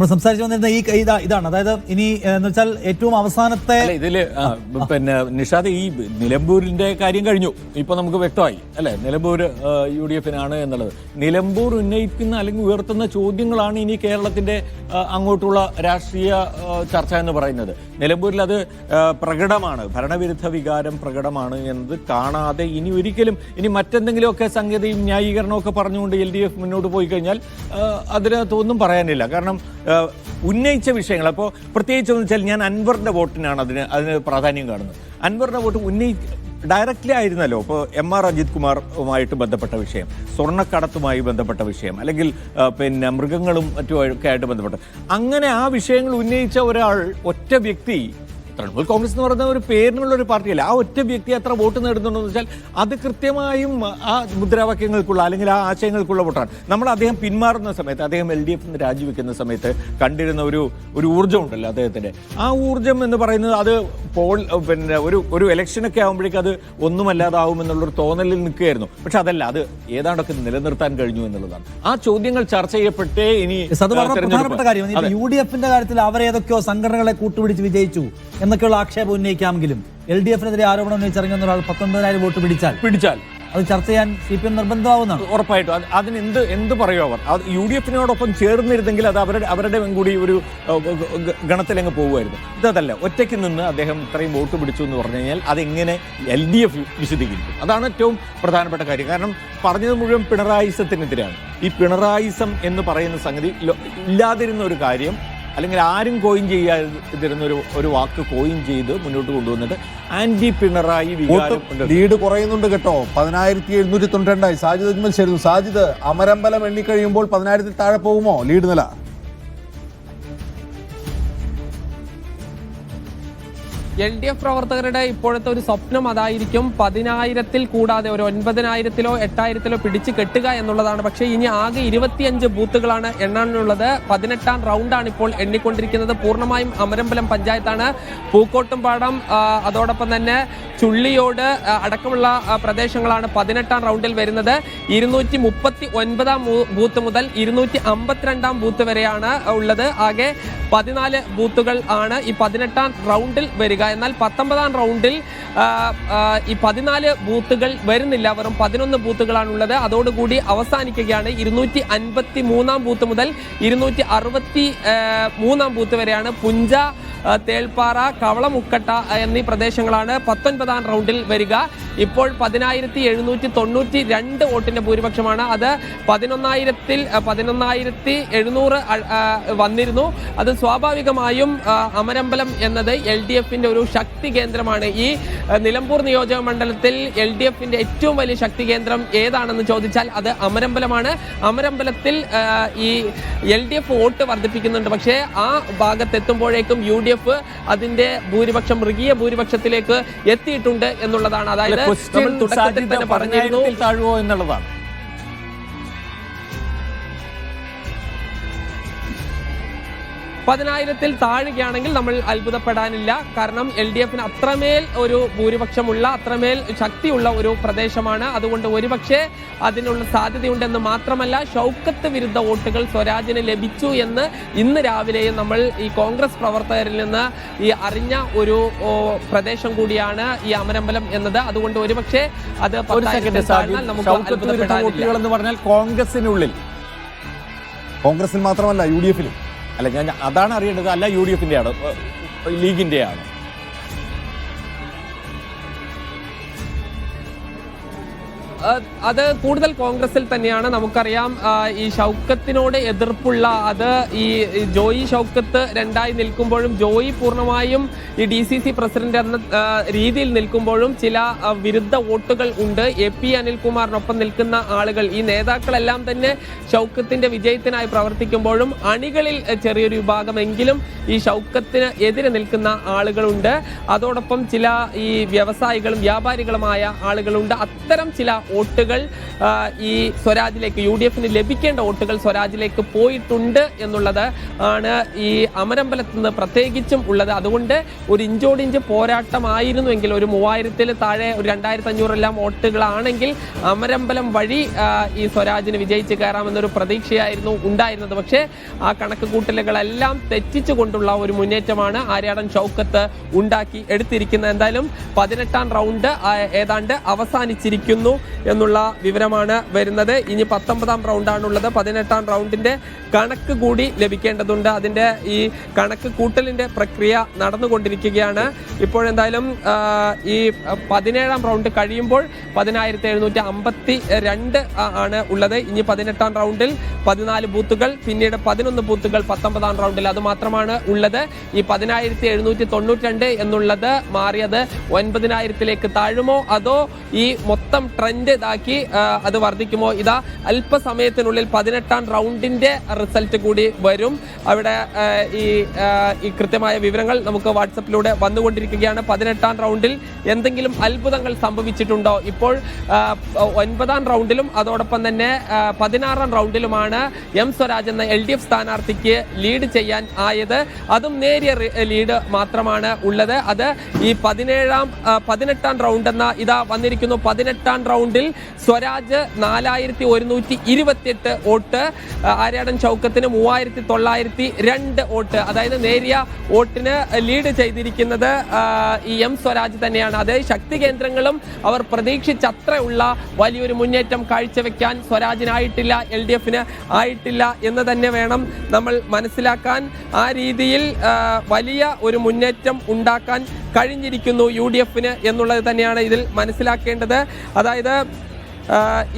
നമ്മൾ സംസാരിച്ചു വന്നിരുന്ന ഈ ഇതാ ഇതാണ്. അതായത് ഇനി എന്ന് വെച്ചാൽ ഏറ്റവും അവസാനത്തെ ഇതിൽ പിന്നെ നിഷാദ് ഈ നിലമ്പൂരിന്റെ കാര്യം കഴിഞ്ഞു. ഇപ്പൊ നമുക്ക് വ്യക്തമായി അല്ലെ? നിലമ്പൂർ യു ഡി എഫിനാണ് എന്നുള്ളത്. നിലമ്പൂർ ഉന്നയിക്കുന്ന അല്ലെങ്കിൽ ഉയർത്തുന്ന ചോദ്യങ്ങളാണ് ഇനി കേരളത്തിന്റെ അങ്ങോട്ടുള്ള രാഷ്ട്രീയ ചർച്ച എന്ന് പറയുന്നത്. നിലമ്പൂരിൽ അത് പ്രകടമാണ്. ഭരണവിരുദ്ധ വികാരം പ്രകടമാണ് എന്നത് കാണാതെ ഇനി ഒരിക്കലും ഇനി മറ്റെന്തെങ്കിലുമൊക്കെ സംഗതിയും ന്യായീകരണമൊക്കെ പറഞ്ഞുകൊണ്ട് എൽ ഡി എഫ് മുന്നോട്ട് പോയി കഴിഞ്ഞാൽ അതിനകത്തൊന്നും പറയാനില്ല. കാരണം ഉന്നയിച്ച വിഷയങ്ങൾ. അപ്പോൾ പ്രത്യേകിച്ച് എന്ന് വെച്ചാൽ ഞാൻ അൻവറിന്റെ വോട്ടിനാണ് അതിന് അതിന് പ്രാധാന്യം കാണുന്നത്. അൻവറിന്റെ വോട്ട് ഉന്നയി ഡയറക്റ്റ്ലി ആയിരുന്നല്ലോ. ഇപ്പോൾ എം ആർ അജിത് കുമാറുമായിട്ട് ബന്ധപ്പെട്ട വിഷയം സ്വർണക്കടത്തുമായി ബന്ധപ്പെട്ട വിഷയം അല്ലെങ്കിൽ പിന്നെ മൃഗങ്ങളും മറ്റുമൊക്കെ ആയിട്ട് ബന്ധപ്പെട്ട. അങ്ങനെ ആ വിഷയങ്ങൾ ഉന്നയിച്ച ഒരാൾ ഒറ്റ വ്യക്തി തൃണമൂൽ കോൺഗ്രസ് എന്ന് പറയുന്ന ഒരു പേരിനുള്ള ഒരു പാർട്ടിയല്ല. ആ ഒറ്റ വ്യക്തി എത്ര വോട്ട് നേടുന്നുണ്ടെന്ന് വെച്ചാൽ അത് കൃത്യമായും ആ മുദ്രാവാക്യങ്ങൾക്കുള്ള അല്ലെങ്കിൽ ആ ആശയങ്ങൾക്കുള്ള വോട്ടാണ്. നമ്മൾ അദ്ദേഹം പിന്മാറുന്ന സമയത്ത് അദ്ദേഹം എൽ ഡി എഫ് രാജിവെക്കുന്ന സമയത്ത് കണ്ടിരുന്ന ഒരു ഒരു ഊർജം ഉണ്ടല്ലോ അദ്ദേഹത്തിന്റെ. ആ ഊർജം എന്ന് പറയുന്നത് അത് പോൾ പിന്നെ ഒരു ഒരു ഇലക്ഷനൊക്കെ ആകുമ്പോഴേക്കും അത് ഒന്നുമല്ലാതാവും എന്നുള്ളൊരു തോന്നലിൽ നിൽക്കുകയായിരുന്നു. പക്ഷെ അതല്ല അത് ഏതാണ്ടൊക്കെ നിലനിർത്താൻ കഴിഞ്ഞു എന്നുള്ളതാണ്. ആ ചോദ്യങ്ങൾ ചർച്ച ചെയ്യപ്പെട്ടേ ഇനി. യു ഡി എഫിന്റെ കാര്യത്തിൽ അവരേതൊക്കെയോ സംഘടനകളെ കൂട്ടുപിടിച്ച് വിജയിച്ചു. എന്നൊക്കെയുള്ള ആക്ഷേപം ഉന്നയിക്കാമെങ്കിലും എൽ ഡി എഫിനെതിരെ ആരോപണം ഉന്നയിച്ചിറങ്ങുന്ന ഒരാൾ പത്തൊമ്പതിനായിരം വോട്ട് പിടിച്ചാൽ പിടിച്ചാൽ. അത് ചർച്ച ചെയ്യാൻ സി പി എം നിർബന്ധമാവുന്നതാണ്. ഉറപ്പായിട്ടും. അത് അതിന് എന്ത് എന്ത് പറയും അവർ. അത് യു ഡി എഫിനോടൊപ്പം ചേർന്നിരുന്നെങ്കിൽ അത് അവരുടെ അവരുടെ കൂടി ഒരു ഗണത്തിലങ്ങ് പോകുമായിരുന്നു. ഇതല്ല ഒറ്റയ്ക്ക് നിന്ന് അദ്ദേഹം ഇത്രയും വോട്ട് പിടിച്ചു എന്ന് പറഞ്ഞു കഴിഞ്ഞാൽ അതെങ്ങനെ എൽ ഡി എഫ് വിശദീകരിക്കും? അതാണ് ഏറ്റവും പ്രധാനപ്പെട്ട കാര്യം. കാരണം പറഞ്ഞത് മുഴുവൻ പിണറായിസത്തിനെതിരാണ്. ഈ പിണറായിസം എന്ന് പറയുന്ന സംഗതി ഇല്ലാതിരുന്ന ഒരു കാര്യം അല്ലെങ്കിൽ ആരും കോയിൻ ചെയ്യാതിരുന്ന ഒരു ഒരു വാക്ക് കോയിൻ ചെയ്ത് മുന്നോട്ട് കൊണ്ടുവന്നിട്ട് ആന്റി പിണറായി ലീഡ് കുറയുന്നുണ്ട് കേട്ടോ. പതിനായിരത്തി എഴുന്നൂറ്റി തൊണ്ണൂറ്റി രണ്ടായി സാജിദ് അജ്മൽ ചേരുന്നു. സാജിദ് അമരമ്പലം എണ്ണിക്കഴിയുമ്പോൾ പതിനായിരത്തിൽ താഴെ പോകുമോ? ലീഡ് നില. എൽ ഡി എഫ് പ്രവർത്തകരുടെ ഇപ്പോഴത്തെ ഒരു സ്വപ്നം അതായിരിക്കും പതിനായിരത്തിൽ കൂടാതെ ഒരു ഒൻപതിനായിരത്തിലോ എട്ടായിരത്തിലോ പിടിച്ചു കെട്ടുക എന്നുള്ളതാണ്. പക്ഷേ ഇനി ആകെ ഇരുപത്തിയഞ്ച് ബൂത്തുകളാണ് എണ്ണാനുള്ളത്. പതിനെട്ടാം റൗണ്ടാണ് ഇപ്പോൾ എണ്ണിക്കൊണ്ടിരിക്കുന്നത്. പൂർണമായും അമരമ്പലം പഞ്ചായത്താണ്. പൂക്കോട്ടുംപാടം അതോടൊപ്പം തന്നെ ചുള്ളിയോട് അടക്കമുള്ള പ്രദേശങ്ങളാണ് പതിനെട്ടാം റൗണ്ടിൽ വരുന്നത്. ഇരുന്നൂറ്റി മുപ്പത്തി ഒൻപതാം ബൂത്ത് മുതൽ ഇരുന്നൂറ്റി അമ്പത്തിരണ്ടാം ബൂത്ത് വരെയാണ് ഉള്ളത്. ആകെ പതിനാല് ബൂത്തുകൾ ആണ് ഈ പതിനെട്ടാം റൗണ്ടിൽ വരിക എന്നാൽ പത്തൊമ്പതാം റൗണ്ടിൽ ഈ പതിനാല് ബൂത്തുകൾ വരുന്നില്ല. വെറും പതിനൊന്ന് ബൂത്തുകളാണുള്ളത്. അതോടുകൂടി അവസാനിക്കുകയാണ് ഇരുന്നൂറ്റി അൻപത്തി മൂന്നാം ബൂത്ത് മുതൽ ഇരുന്നൂറ്റി അറുപത്തി മൂന്നാം ബൂത്ത് വരെയാണ് പുഞ്ച ആ, തേൾപ്പാറ കവളമുക്കട്ട എന്നീ പ്രദേശങ്ങളാണ് പത്തൊൻപതാം റൗണ്ടിൽ വരിക. ഇപ്പോൾ പതിനായിരത്തി എഴുന്നൂറ്റി തൊണ്ണൂറ്റി രണ്ട് വോട്ടിന്റെ ഭൂരിപക്ഷമാണ്. അത് പതിനൊന്നായിരത്തിൽ പതിനൊന്നായിരത്തി എഴുന്നൂറ് വന്നിരുന്നു. അത് സ്വാഭാവികമായും അമരമ്പലം എന്നത് എൽ ഡി എഫിന്റെ ഒരു ശക്തി കേന്ദ്രമാണ്. ഈ നിലമ്പൂർ നിയോജക മണ്ഡലത്തിൽ എൽ ഡി എഫിന്റെ ഏറ്റവും വലിയ ശക്തി കേന്ദ്രം ഏതാണെന്ന് ചോദിച്ചാൽ അത് അമരമ്പലമാണ്. അമരമ്പലത്തിൽ ഈ എൽ ഡി എഫ് വോട്ട് വർദ്ധിപ്പിക്കുന്നുണ്ട്. പക്ഷേ ആ ഭാഗത്തെത്തുമ്പോഴേക്കും യു ഡി എഫ് അതിന്റെ ഭൂരിപക്ഷം മൃഗീയ ഭൂരിപക്ഷത്തിലേക്ക് എത്തിയിട്ടുണ്ട് എന്നുള്ളതാണ്. അതായത് നമ്മൾ തുടക്കത്തിൽ തന്നെ പറഞ്ഞിരുന്നു താഴുവോ എന്നുള്ളതാണ്. പതിനായിരത്തിൽ താഴുകയാണെങ്കിൽ നമ്മൾ അത്ഭുതപ്പെടാനില്ല. കാരണം എൽ ഡി എഫിന് അത്രമേൽ ഒരു ഭൂരിപക്ഷമുള്ള അത്രമേൽ ശക്തിയുള്ള ഒരു പ്രദേശമാണ്. അതുകൊണ്ട് ഒരുപക്ഷെ അതിനുള്ള സാധ്യതയുണ്ടെന്ന് മാത്രമല്ല ഷൗക്കത്ത് വിരുദ്ധ വോട്ടുകൾ സ്വരാജിന് ലഭിച്ചു എന്ന് ഇന്ന് രാവിലെയും നമ്മൾ ഈ കോൺഗ്രസ് പ്രവർത്തകരിൽ നിന്ന് ഈ അറിഞ്ഞ ഒരു പ്രദേശം കൂടിയാണ് ഈ അമരമ്പലം എന്നത്. അതുകൊണ്ട് ഒരുപക്ഷെ അത് എന്ന് പറഞ്ഞാൽ കോൺഗ്രസിനുള്ളിൽ കോൺഗ്രസിൽ മാത്രമല്ല യു ഡി എഫിലും അല്ല ഞാൻ അതാണ് അറിയേണ്ടത്. അല്ല യു ഡി എഫിന്റെയാണ് ആണ് അത് കൂടുതൽ കോൺഗ്രസിൽ തന്നെയാണ്. നമുക്കറിയാം ഈ ഷൗക്കത്തിനോട് എതിർപ്പുള്ള അത് ഈ ജോയി ഷൗക്കത്ത് രണ്ടായി നിൽക്കുമ്പോഴും ജോയി പൂർണമായും ഈ ഡി സി സി പ്രസിഡന്റ് എന്ന രീതിയിൽ നിൽക്കുമ്പോഴും ചില വിരുദ്ധ വോട്ടുകൾ ഉണ്ട്. എ പി അനിൽകുമാറിനൊപ്പം നിൽക്കുന്ന ആളുകൾ ഈ നേതാക്കളെല്ലാം തന്നെ ഷൗക്കത്തിന്റെ വിജയത്തിനായി പ്രവർത്തിക്കുമ്പോഴും അണികളിൽ ചെറിയൊരു വിഭാഗമെങ്കിലും ഈ ഷൗക്കത്തിന് എതിരെ നിൽക്കുന്ന ആളുകളുണ്ട്. അതോടൊപ്പം ചില ഈ വ്യവസായികളും വ്യാപാരികളുമായ ആളുകളുണ്ട്. അത്തരം ചില വോട്ടുകൾ ഈ സ്വരാജിലേക്ക് യു ഡി എഫിന് ലഭിക്കേണ്ട വോട്ടുകൾ സ്വരാജിലേക്ക് പോയിട്ടുണ്ട് എന്നുള്ളത് ആണ് ഈ അമരമ്പലത്ത് നിന്ന് പ്രത്യേകിച്ചും ഉള്ളത്. അതുകൊണ്ട് ഒരു ഇഞ്ചോടിഞ്ച് പോരാട്ടമായിരുന്നുവെങ്കിൽ ഒരു മൂവായിരത്തിൽ താഴെ ഒരു രണ്ടായിരത്തി അഞ്ഞൂറെല്ലാം വോട്ടുകളാണെങ്കിൽ അമരമ്പലം വഴി ഈ സ്വരാജിന് വിജയിച്ച് കയറാമെന്നൊരു പ്രതീക്ഷയായിരുന്നു ഉണ്ടായിരുന്നത്. പക്ഷേ ആ കണക്ക് കൂട്ടലുകളെല്ലാം തെറ്റിച്ചു കൊണ്ടുള്ള ഒരു മുന്നേറ്റമാണ് ആര്യാടൻ ചൗക്കത്ത് ഉണ്ടാക്കി എടുത്തിരിക്കുന്നത്. എന്തായാലും പതിനെട്ടാം റൗണ്ട് ഏതാണ്ട് അവസാനിച്ചിരിക്കുന്നു. എന്നുള്ള വിവരമാണ് വരുന്നത്. ഇനി പത്തൊമ്പതാം റൗണ്ടാണുള്ളത്. പതിനെട്ടാം റൗണ്ടിന്റെ കണക്ക് കൂടി ലഭിക്കേണ്ടതുണ്ട്. അതിന്റെ ഈ കണക്ക് കൂട്ടലിന്റെ പ്രക്രിയ നടന്നുകൊണ്ടിരിക്കുകയാണ്. ഇപ്പോഴെന്തായാലും ഈ പതിനേഴാം റൗണ്ട് കഴിയുമ്പോൾ പതിനായിരത്തി എഴുന്നൂറ്റി അമ്പത്തി രണ്ട് ആണ് ഉള്ളത്. ഇനി പതിനെട്ടാം റൗണ്ടിൽ പതിനാല് ബൂത്തുകൾ പിന്നീട് പതിനൊന്ന് ബൂത്തുകൾ പത്തൊമ്പതാം റൗണ്ടിൽ അത് മാത്രമാണ് ഉള്ളത്. ഈ പതിനായിരത്തി എഴുന്നൂറ്റി തൊണ്ണൂറ്റി രണ്ട് എന്നുള്ളത് മാറിയത് ഒൻപതിനായിരത്തിലേക്ക് താഴുമോ അതോ ഈ മൊത്തം ട്രെൻഡ് ഇതാക്കി അത് വർദ്ധിക്കുമോ? ഇതാ അല്പസമയത്തിനുള്ളിൽ പതിനെട്ടാം റൗണ്ടിന്റെ റിസൾട്ട് കൂടി വരും. അവിടെ ഈ ഈ കൃത്യമായ വിവരങ്ങൾ നമുക്ക് വാട്സപ്പിലൂടെ വന്നുകൊണ്ടിരിക്കുകയാണ്. പതിനെട്ടാം റൗണ്ടിൽ എന്തെങ്കിലും അത്ഭുതങ്ങൾ സംഭവിച്ചിട്ടുണ്ടോ? ഇപ്പോൾ ഒൻപതാം റൗണ്ടിലും അതോടൊപ്പം തന്നെ പതിനാറാം റൗണ്ടിലുമാണ് എം സ്വരാജ് എന്ന എൽ ഡി എഫ് സ്ഥാനാർത്ഥിക്ക് ലീഡ് ചെയ്യാൻ ആയത്. അതും നേരിയ ലീഡ് മാത്രമാണ് ഉള്ളത്. അത് ഈ പതിനേഴാം പതിനെട്ടാം റൗണ്ട് എന്ന ഇതാ വന്നിരിക്കുന്നു. പതിനെട്ടാം റൗണ്ടിൽ സ്വരാജ് നാലായിരത്തി ഒരുന്നൂറ്റി ഇരുപത്തിയെട്ട് വോട്ട് ആര്യാടൻ ചൗക്കത്തിന് മൂവായിരത്തി തൊള്ളായിരത്തി രണ്ട് വോട്ട്. അതായത് നേരിയ വോട്ടിന് ലീഡ് ചെയ്തിരിക്കുന്നത് ഈ എം സ്വരാജ് തന്നെയാണ്. അത് ശക്തി കേന്ദ്രങ്ങളും അവർ പ്രതീക്ഷിച്ചത്രയുള്ള വലിയൊരു മുന്നേറ്റം കാഴ്ചവെക്കാൻ സ്വരാജിനായിട്ടില്ല എൽ ഡി എഫിന് ആയിട്ടില്ല എന്ന് തന്നെ വേണം നമ്മൾ മനസ്സിലാക്കാൻ. ആ രീതിയിൽ വലിയ ഒരു മുന്നേറ്റം ഉണ്ടാക്കാൻ കഴിഞ്ഞിരിക്കുന്നു യു ഡി എഫിന് എന്നുള്ളത് തന്നെയാണ് ഇതിൽ മനസ്സിലാക്കേണ്ടത്. അതായത്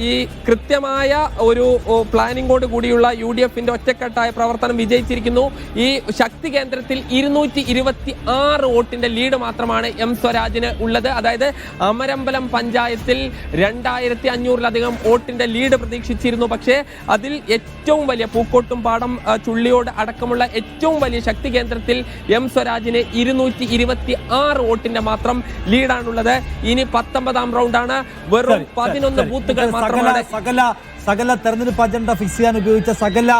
ഈ കൃത്യമായ ഒരു പ്ലാനിംഗോട് പ്ലാനിങ്ങോട് കൂടിയുള്ള യു ഡി എഫിന്റെ ഒറ്റക്കെട്ടായ പ്രവർത്തനം വിജയിച്ചിരിക്കുന്നു. ഈ ശക്തി കേന്ദ്രത്തിൽ ഇരുന്നൂറ്റി ഇരുപത്തി ആറ് വോട്ടിന്റെ ലീഡ് മാത്രമാണ് എം സ്വരാജിന് ഉള്ളത്. അതായത് അമരമ്പലം പഞ്ചായത്തിൽ രണ്ടായിരത്തി അഞ്ഞൂറിലധികം വോട്ടിന്റെ ലീഡ് പ്രതീക്ഷിച്ചിരുന്നു. പക്ഷേ അതിൽ ഏറ്റവും വലിയ പൂക്കോട്ടും പാടം ചുള്ളിയോട് അടക്കമുള്ള ഏറ്റവും വലിയ ശക്തി കേന്ദ്രത്തിൽ എം സ്വരാജിന് ഇരുന്നൂറ്റി ഇരുപത്തി ആറ് വോട്ടിന്റെ മാത്രം ലീഡാണുള്ളത്. ഇനി പത്തൊമ്പതാം റൗണ്ടാണ്. വെറും പതിനൊന്ന് ശരി. ഇത് സകല സകല സകല തെരഞ്ഞെടുപ്പ് അജണ്ട ഫിക്സ് ചെയ്യാൻ ഉപയോഗിച്ച സകല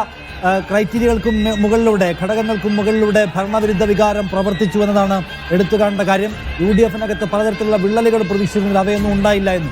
ക്രൈറ്റീരിയകൾക്കും മുകളിലൂടെ ഘടകങ്ങൾക്കും മുകളിലൂടെ ഭരണവിരുദ്ധ വികാരം പ്രവർത്തിച്ചു എന്നതാണ് എടുത്തു കാണേണ്ട കാര്യം. യു ഡി എഫിനകത്ത് പലതരത്തിലുള്ള വിള്ളലുകൾ പ്രതീക്ഷിച്ചിരുന്നെങ്കിൽ അവയൊന്നും ഉണ്ടായില്ല എന്ന്.